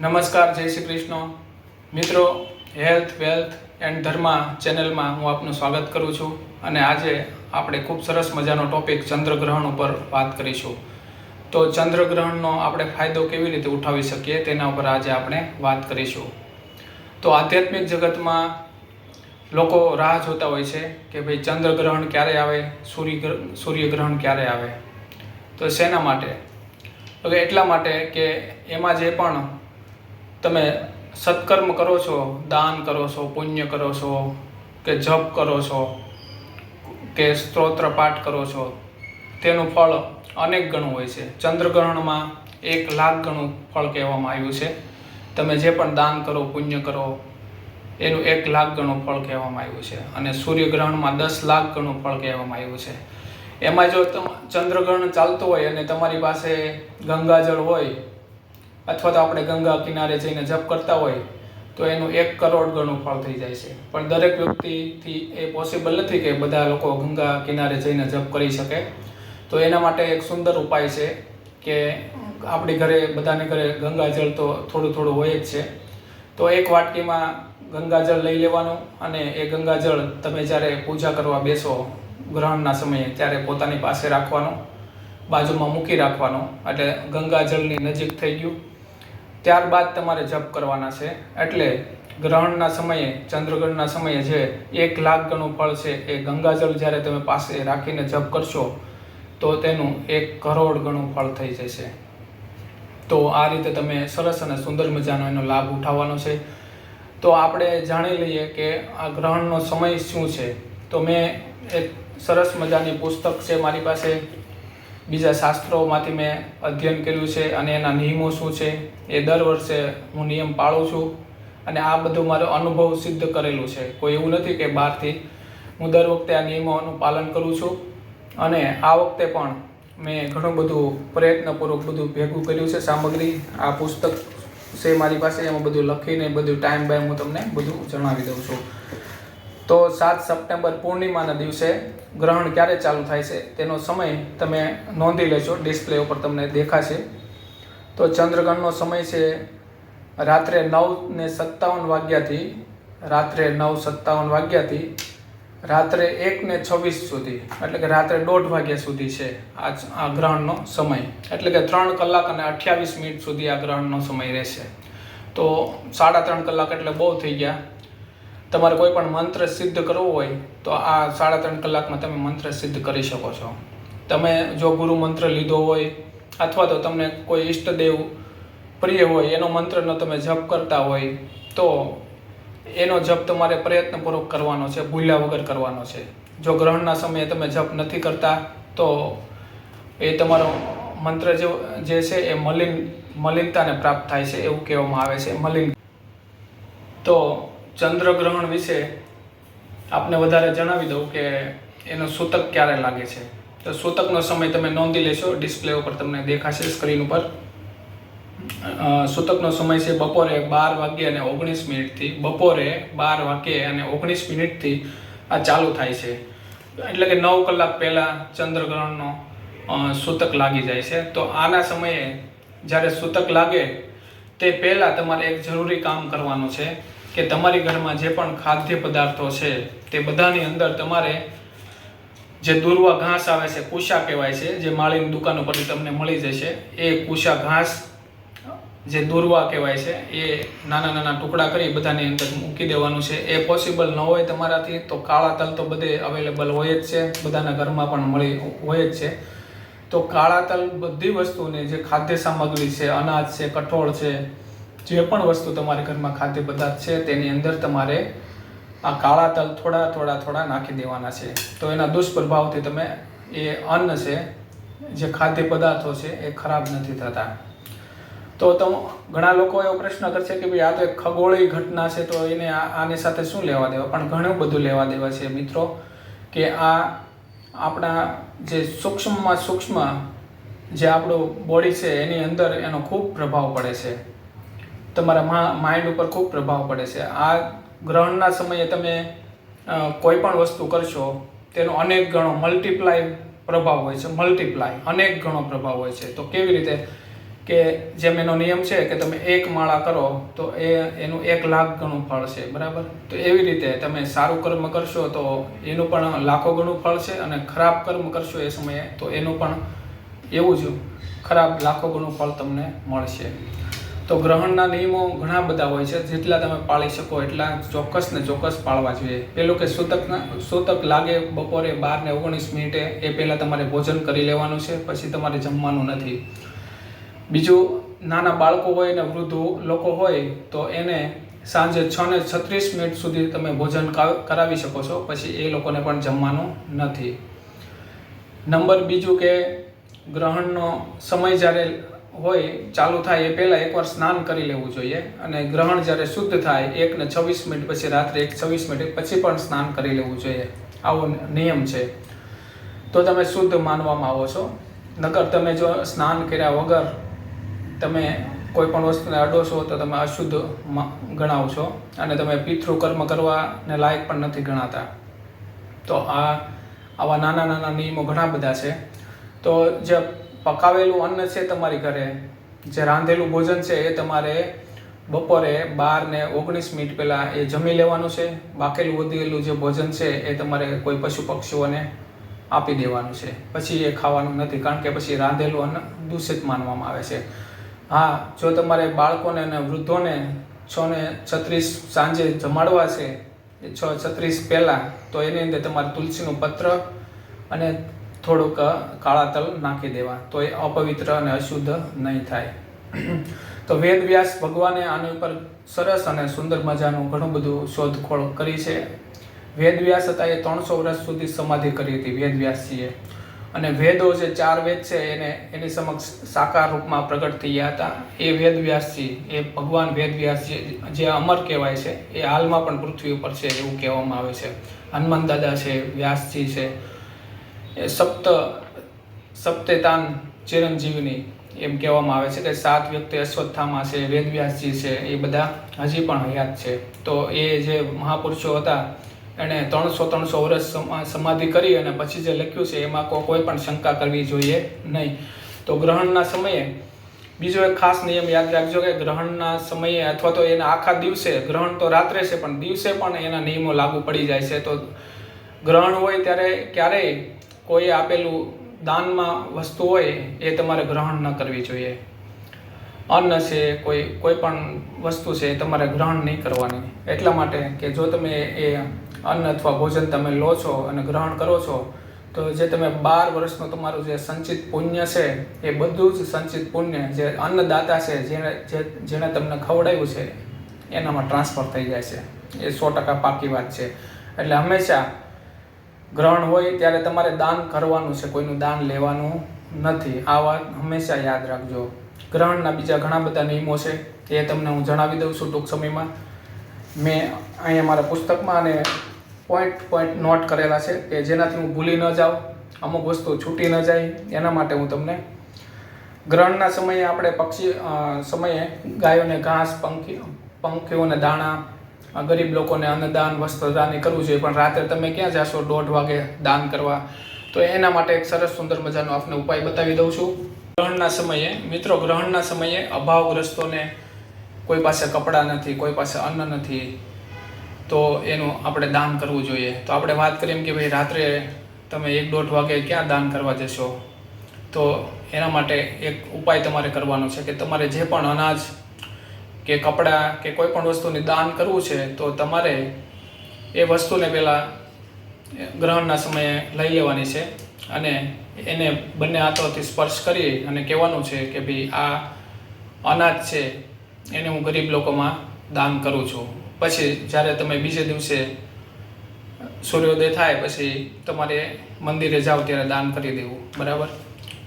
નમસ્કાર, જય શ્રી કૃષ્ણ. મિત્રો, હેલ્થ, વેલ્થ એન્ડ ધર્મા ચેનલમાં હું આપનું સ્વાગત કરું છું અને આજે આપણે ખૂબ સરસ મજાનો ટોપિક ચંદ્રગ્રહણ ઉપર વાત કરીશું. તો ચંદ્રગ્રહણનો આપણે ફાયદો કેવી રીતે ઉઠાવી શકીએ તેના ઉપર આજે આપણે વાત કરીશું. તો આધ્યાત્મિક જગતમાં લોકો રાહ જોતા હોય છે કે ભાઈ ચંદ્રગ્રહણ ક્યારે આવે સૂર્ય સૂર્યગ્રહણ ક્યારે આવે. તો શેના માટે? હવે એટલા માટે કે એમાં જે પણ તમે સત્કર્મ કરો છો, દાન કરો છો, પુણ્ય કરો છો, કે જપ કરો છો, કે સ્તોત્ર પાઠ કરો છો, તેનું ફળ અનેક ગણું હોય છે. ચંદ્રગ્રહણમાં એક લાખ ગણું ફળ કહેવામાં આવ્યું છે. તમે જે પણ દાન કરો, પુણ્ય કરો, એનું એક લાખ ગણું ફળ કહેવામાં આવ્યું છે. અને સૂર્યગ્રહણમાં દસ લાખ ગણું ફળ કહેવામાં આવ્યું છે. એમાં જો ચંદ્રગ્રહણ ચાલતું હોય અને તમારી પાસે ગંગાજળ હોય અથવા તો આપણે ગંગા કિનારે જઈને જપ કરતા હોય, તો એનું એક કરોડ ગણું ફળ થઈ જાય છે. પણ દરેક વ્યક્તિથી એ પોસિબલ નથી કે બધા લોકો ગંગા કિનારે જઈને જપ કરી શકે. તો એના માટે એક સુંદર ઉપાય છે કે આપણી ઘરે, બધાને ઘરે ગંગાજળ તો થોડું થોડું હોય જ છે. તો એક વાટકીમાં ગંગાજળ લઈ લેવાનું અને એ ગંગાજળ તમે જ્યારે પૂજા કરવા બેસો ગ્રહણના સમયે, ત્યારે પોતાની પાસે રાખવાનું, બાજુમાં મૂકી રાખવાનું. એટલે ગંગાજળની નજીક થઈ ગયું. ત્યારબાદ તમારે જપ કરવાના છે. એટલે ગ્રહણના સમયે, ચંદ્રગ્રહણના સમયે જે એક લાખ ગણું ફળ છે એ ગંગાજળ જ્યારે તમે પાસે રાખીને જપ કરશો, તો તેનું એક કરોડ ગણું ફળ થઈ જશે. તો આ રીતે તમે સરસ અને સુંદર મજાનો એનો લાભ ઉઠાવવાનો છે. તો આપણે જાણી લઈએ કે આ ગ્રહણનો સમય શું છે. તો મેં એક સરસ મજાની પુસ્તક છે મારી પાસે. બીજા શાસ્ત્રોમાંથી મેં અધ્યયન કર્યું છે અને એના નિયમો શું છે એ દર વર્ષે હું નિયમ પાળું છું. અને આ બધું મારો અનુભવ સિદ્ધ કરેલું છે. કોઈ એવું નથી કે બહારથી હું દર વખતે આ નિયમોનું પાલન કરું છું. અને આ વખતે પણ મેં ઘણું બધું પ્રયત્નપૂર્વક બધું ભેગું કર્યું છે. સામગ્રી, આ પુસ્તક છે મારી પાસે. એમાં બધું લખીને બધું ટાઈમ બાય હું તમને બધું જણાવી દઉં છું. તો સાત સપ્ટેમ્બર પૂર્ણિમાના દિવસે ગ્રહણ ક્યારે ચાલુ થાય છે તેનો સમય તમે નોંધી લેજો ડિસ્પ્લે ઉપર તમને દેખાશે. તો ચંદ્રગ્રહણનો સમય છે રાત્રે નવ ને સત્તાવન વાગ્યાથી, રાત્રે નવ સત્તાવન વાગ્યાથી, રાત્રે એક ને છવ્વીસ સુધી, એટલે કે રાત્રે દોઢ વાગ્યા સુધી છે આ આ ગ્રહણનો સમય. એટલે કે ત્રણ કલાક અને અઠ્યાવીસ મિનિટ સુધી આ ગ્રહણનો સમય રહેશે. તો સાડા ત્રણ કલાક એટલે બહુ થઈ ગયા. તમારે કોઈ પણ મંત્ર સિદ્ધ કરવો હોય, તો આ સાડા ત્રણ કલાકમાં તમે મંત્ર સિદ્ધ કરી શકો છો. તમે જો ગુરુ મંત્ર લીધો હોય, અથવા તો તમને કોઈ ઈષ્ટદેવ પ્રિય હોય, એનો મંત્રનો તમે જપ કરતા હોય, તો એનો જપ તમારે પ્રયત્નપૂર્વક કરવાનો છે, ભૂલ્યા વગર કરવાનો છે. જો ગ્રહણના સમયે તમે જપ નથી કરતા, તો એ તમારો મંત્ર જે છે એ મલિન, મલિનતાને પ્રાપ્ત થાય છે, એવું કહેવામાં આવે છે, મલિન. તો ચંદ્રગ્રહણ વિશે આપને વધારે જણાવી દઉં કે એનો સૂતક ક્યારે લાગે છે. તો સૂતકનો સમય તમે નોંધી લેશો ડિસ્પ્લે ઉપર તમને દેખાશે સ્ક્રીન ઉપર. સૂતકનો સમય છે બપોરે બાર વાગ્યે અને ઓગણીસ મિનિટથી, બપોરે બાર વાગ્યે અને ઓગણીસ મિનિટથી આ ચાલુ થાય છે. એટલે કે નવ કલાક પહેલાં ચંદ્રગ્રહણનો સૂતક લાગી જાય છે. તો આના સમયે જ્યારે સૂતક લાગે, તે પહેલાં તમારે એક જરૂરી કામ કરવાનું છે. કે તમારી ઘરમાં જે પણ ખાદ્ય પદાર્થો છે, તે બધાની અંદર તમારે જે દુર્વા ઘાસ આવે છે, કુશા કહેવાય છે, જે માળીની દુકાન ઉપરથી તમને મળી જશે, એ કુશા ઘાસ જે દુર્વા કહેવાય છે, એ નાના નાના ટુકડા કરી બધાની અંદર મૂકી દેવાનું છે. એ પોસિબલ ન હોય તમારાથી, તો કાળા તલ તો બધે અવેલેબલ હોય જ છે, બધાના ઘરમાં પણ મળી હોય જ છે. તો કાળા તલ બધી વસ્તુને જે ખાદ્ય સામગ્રી છે, અનાજ છે, કઠોળ છે જે પણ વસ્તુ તમારા ઘરમાં ખાદ્ય પદાર્થ છે, તેની અંદર તમારે આ કાળા તલ થોડા થોડા થોડા નાખી દેવાના છે. તો એના દુષ્પ્રભાવથી તમે એ અન્ન છે, જે ખાદ્ય પદાર્થો છે, એ ખરાબ નથી થતા. તો તમ ઘણા લોકો એવો પ્રશ્ન કરશે કે ભાઈ આ તો એક ખગોળી ઘટના છે, તો એને આની સાથે શું લેવા દેવા? પણ ઘણું બધું લેવા દેવા છે મિત્રો, કે આ આપણા જે સૂક્ષ્મમાં સૂક્ષ્મ જે આપણું બોડી છે, એની અંદર એનો ખૂબ પ્રભાવ પડે છે. તમારા માઇન્ડ ઉપર ખૂબ પ્રભાવ પડે છે. આ ગ્રહણના સમયે તમે કોઈ પણ વસ્તુ કરશો, તેનો અનેક ગણો મલ્ટીપ્લાય પ્રભાવ હોય છે. મલ્ટીપ્લાય અનેક ગણો પ્રભાવ હોય છે. તો કેવી રીતે કે જેમ એનો નિયમ છે કે તમે એક માળા કરો, તો એ, એનું એક લાખ ગણું ફળ છે. બરાબર? તો એવી રીતે તમે સારું કર્મ કરશો, તો એનું પણ લાખો ગણું ફળ છે અને ખરાબ કર્મ કરશો એ સમયે, તો એનું પણ એવું જ ખરાબ લાખો ગણું ફળ તમને મળશે. તો ગ્રહણના નિયમો ઘણા બધા હોય છે. જેટલા તમે પાળી શકો એટલા ચોક્કસ ને ચોક્કસ પાળવા જોઈએ. પેલું કે સૂતકના સૂતક લાગે બપોરે બાર ને ઓગણીસ મિનિટે, એ પહેલાં તમારે ભોજન કરી લેવાનું છે, પછી તમારે જમવાનું નથી. બીજું, નાના બાળકો હોય ને વૃદ્ધ લોકો હોય, તો એને સાંજે છ ને છત્રીસ મિનિટ સુધી તમે ભોજન કરાવી શકો છો, પછી એ લોકોને પણ જમવાનું નથી. નંબર બીજું કે ગ્રહણનો સમય જ્યારે હોય, ચાલુ થાય એ પહેલાં એકવાર સ્નાન કરી લેવું જોઈએ અને ગ્રહણ જ્યારે શુદ્ધ થાય, એક ને છવ્વીસ મિનિટ પછી રાત્રે એક છવ્વીસ મિનિટ પછી પણ સ્નાન કરી લેવું જોઈએ. આવો નિયમ છે. તો તમે શુદ્ધ માનવામાં આવો છો. નકર તમે જો સ્નાન કર્યા વગર તમે કોઈ પણ વસ્તુને અડોશો તો તમે અશુદ્ધ ગણાવ છો અને તમે પિતૃ કર્મ કરવાને લાયક પણ નથી ગણાતા. તો આ, આવા નાના નાના નિયમો ઘણા બધા છે. તો જે પકાવેલું અન્ન છે તમારી ઘરે? જે રાંધેલું ભોજન છે એ તમારે બપોરે બાર ને ઓગણીસ મિનિટ પહેલાં એ જમી લેવાનું છે. બાકેલું વધેલું જે ભોજન છે એ તમારે કોઈ પશુ પક્ષીઓને આપી દેવાનું છે. પછી એ ખાવાનું નથી, કારણ કે પછી રાંધેલું અન્ન દૂષિત માનવામાં આવે છે. હા, જો તમારે બાળકોને અને વૃદ્ધોને છ ને છત્રીસ સાંજે જમાડવા છે છ છત્રીસ પહેલાં, તો એની અંદર તમારે તુલસીનું પત્ર અને થોડુંક કાળા તલ નાખી દેવા. તો એ અપવિત્ર અને અશુદ્ધ નહીં થાય. તો વેદ વ્યાસ ભગવાને આની ઉપર સરસ અને સુંદર મજાનું ઘણું બધું શોધખોળ કરી છે. વેદ વ્યાસ હતા એ ત્રણસો વર્ષ સુધી સમાધિ કરી હતી વેદ વ્યાસજીએ અને વેદો જે ચાર વેદ છે એને એની સમક્ષ સાકાર રૂપમાં પ્રગટ થયા હતા. એ વેદ વ્યાસજી એ ભગવાન વેદ વ્યાસજી જે અમર કહેવાય છે, એ હાલમાં પણ પૃથ્વી ઉપર છે એવું કહેવામાં આવે છે. હનુમાન દાદા છે, વ્યાસજી છે સપ્ત સપ્તેતાન ચિરંજીવની એમ કહેવામાં આવે છે કે સાત વ્યક્તિ અશ્વત્થામા છે, વેદવ્યાસજી છે, એ બધા હજી પણ હયાત છે. તો એ જે મહાપુરુષો હતા એણે ત્રણસો ત્રણસો વર્ષ સમા- સમાધિ કરી અને પછી જે લખ્યું છે, એમાં કોઈ પણ શંકા કરવી જોઈએ નહીં. તો ગ્રહણના સમયે, બીજો એક ખાસ નિયમ યાદ રાખજો કે ગ્રહણના સમયે અથવા તો એના આખા દિવસે, ગ્રહણ તો રાત્રે છે, પણ દિવસે પણ એના નિયમો લાગુ પડી જાય છે. તો ગ્રહણ હોય ત્યારે ક્યારેય કોઈ આપેલું દાનમાં વસ્તુ હોય એ તમારે ગ્રહણ ન કરવી જોઈએ. અન્ન છે, કોઈ કોઈ પણ વસ્તુ છે એ તમારે ગ્રહણ નહીં કરવાની. એટલા માટે કે જો તમે એ અન્ન અથવા ભોજન તમે લો છો અને ગ્રહણ કરો છો, તો જે તમે બાર વર્ષનું તમારું જે સંચિત પુણ્ય છે, એ બધું જ સંચિત પુણ્ય જે અન્નદાતા છે, જેણે જેણે તમને ખવડાવ્યું છે, એનામાં ટ્રાન્સફર થઈ જાય છે. એ સો ટકા પાકી વાત છે. એટલે હંમેશા ગ્રહણ હોય ત્યારે તમારે દાન કરવાનું છે, કોઈનું દાન લેવાનું નથી. આ વાત હંમેશા યાદ રાખજો. ગ્રહણના બીજા ઘણા બધા નિયમો છે, એ તમને હું જણાવી દઉં છું ટૂંક સમયમાં. મેં અહીંયા મારા પુસ્તકમાં અને પોઈન્ટ પોઈન્ટ નોટ કરેલા છે કે જેનાથી હું ભૂલી ન જાઉં, અમુક વસ્તુ છૂટી ન જાય, એના માટે હું તમને ગ્રહણના સમયે આપણે પક્ષી સમયે ગાયોને ઘાસ, પંખી, પંખીઓને દાણા ગરીબ લોકોને અન્નદાન, વસ્ત્રદાન એ કરવું જોઈએ. પણ રાત્રે તમે ક્યાં જાશો? દોઢ વાગે દાન કરવા. તો એના માટે એક સરસ સુંદર મજાનો આપને ઉપાય બતાવી દઉં છું. ગ્રહણના સમયે, મિત્રો, ગ્રહણના સમયે અભાવગ્રસ્તોને કોઈ પાસે કપડાં નથી, કોઈ પાસે અન્ન નથી, તો એનું આપણે દાન કરવું જોઈએ. તો આપણે વાત કરીએ કે ભાઈ, રાત્રે તમે એક દોઢ વાગે ક્યાં દાન કરવા જશો? તો એના માટે એક ઉપાય તમારે કરવાનો છે કે તમારે જે પણ અનાજ કે કપડાં કે કોઈ પણ વસ્તુને દાન કરવું છે, તો તમારે એ વસ્તુને પહેલાં ગ્રહણના સમયે લઈ લેવાની છે અને એને બંને હાથોથી સ્પર્શ કરી અને કહેવાનું છે કે ભાઈ આ અનાજ છે, એને હું ગરીબ લોકોમાં દાન કરું છું. પછી જ્યારે તમે બીજે દિવસે સૂર્યોદય થાય, પછી તમારે મંદિરે જાઓ ત્યારે દાન કરી દેવું. બરાબર?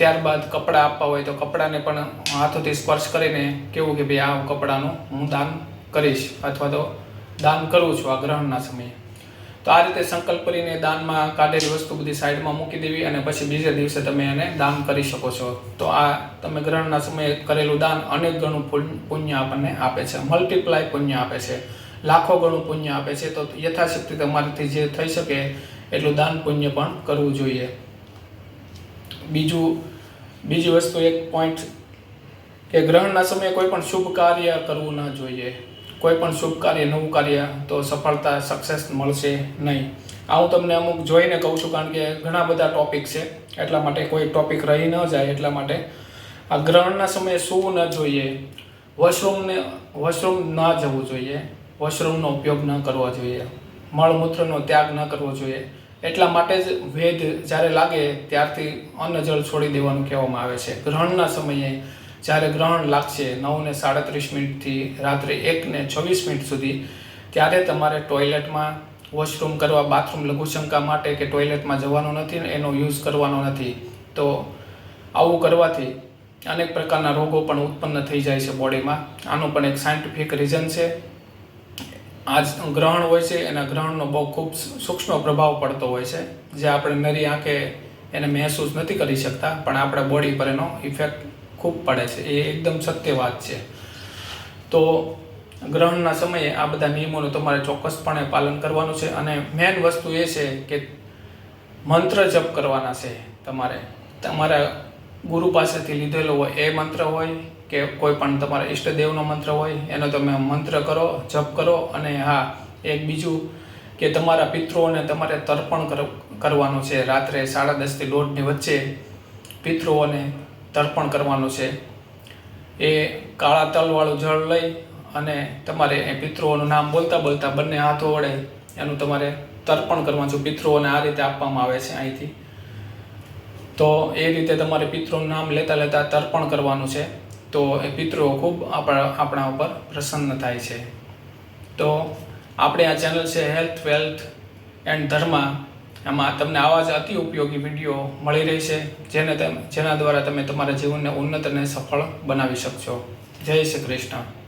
ત્યારબાદ કપડાં આપવા હોય તો કપડાને પણ હાથોથી સ્પર્શ કરીને કેવું કે ભાઈ આ કપડાનું હું દાન કરીશ અથવા તો દાન કરું છું આ ગ્રહણના સમયે. તો આ રીતે સંકલ્પ કરીને દાનમાં કાઢેલી વસ્તુ બધી સાઈડમાં મૂકી દેવી અને પછી બીજે દિવસે તમે એને દાન કરી શકો છો. તો આ તમે ગ્રહણના સમયે કરેલું દાન અનેક ગણું પુણ્ય- આપણને આપે છે. મલ્ટીપ્લાય પુણ્ય આપે છે. લાખો ગણું પુણ્ય આપે છે. તો યથાશક્તિ તમારાથી જે થઈ શકે એટલું દાન પુણ્ય પણ કરવું જોઈએ. બીજું બીજી વસ્તુ એક પોઈન્ટ કે ગ્રહણના સમયે કોઈ પણ શુભ કાર્ય કરવું ન જોઈએ. કોઈ પણ શુભ કાર્ય, નવું કાર્ય તો સફળતા સક્સેસ મળશે નહીં. આ હું તમને અમુક જોઈને કહું છું કારણ કે ઘણા બધા ટોપિક છે, એટલા માટે કોઈ ટોપિક રહી ન જાય, એટલા માટે આ ગ્રહણના સમયે સૂવું ન જોઈએ? વોશરૂમને વોશરૂમ ન જવું જોઈએ. વોશરૂમનો ઉપયોગ ન કરવો જોઈએ. મળમૂત્રનો ત્યાગ ન કરવો જોઈએ. એટલા માટે જ વેદ જ્યારે લાગે ત્યારથી અન્ન જળ છોડી દેવાનું કહેવામાં આવે છે. ગ્રહણના સમયે જ્યારે ગ્રહણ લાગશે નવ ને સાડત્રીસ મિનિટથી રાત્રે એક ને છવ્વીસ મિનિટ સુધી, ત્યારે તમારે ટોયલેટમાં વોશરૂમ કરવા, બાથરૂમ લઘુશંકા માટે કે ટોયલેટમાં જવાનું નથી ને એનો યુઝ કરવાનો નથી. તો આવું કરવાથી અનેક પ્રકારના રોગો પણ ઉત્પન્ન થઈ જાય છે બોડીમાં. આનું પણ એક સાયન્ટિફિક રીઝન છે. આ જ ગ્રહણ હોય છે, એના ગ્રહણનો બહુ ખૂબ સૂક્ષ્મ પ્રભાવ પડતો હોય છે, જે આપણે નરી આંખે એને મહેસૂસ નથી કરી શકતા, પણ આપણા બોડી પર એનો ઇફેક્ટ ખૂબ પડે છે. એ એકદમ સત્ય વાત છે. તો ગ્રહણના સમયે આ બધા નિયમોનું તમારે ચોક્કસપણે પાલન કરવાનું છે અને મેન વસ્તુ એ છે કે મંત્ર જપ કરવાના છે તમારે. તમારા ગુરુ પાસેથી લીધેલો હોય એ મંત્ર હોય કે કોઈ પણ તમારા ઈષ્ટદેવનો મંત્ર હોય, એનો તમે મંત્ર કરો, જપ કરો અને હા, એક બીજું કે તમારા પિતૃઓને તમારે તર્પણ કર- કરવાનું છે. રાત્રે સાડા દસથી દોઢની વચ્ચે પિતૃઓને તર્પણ કરવાનું છે. એ કાળા તલવાળું જળ લઈ અને તમારે એ પિતૃઓનું નામ બોલતા બોલતા બંને હાથો વડે એનું તમારે તર્પણ કરવાનું છે. પિતૃઓને આ રીતે આપવામાં આવે છે અહીંથી. તો એ રીતે તમારે પિતૃનું નામ લેતા લેતા તર્પણ કરવાનું છે. તો એ પિતૃઓ ખૂબ આપણા આપણા ઉપર પ્રસન્ન થાય છે. તો આપણે આ ચેનલ છે હેલ્થ, વેલ્થ એન્ડ ધર્મા. એમાં તમને આવા જ અતિ ઉપયોગી વીડિયો મળી રહી છે જેને જેના દ્વારા તમે તમારા જીવનને ઉન્નત અને સફળ બનાવી શકશો. જય શ્રી કૃષ્ણ.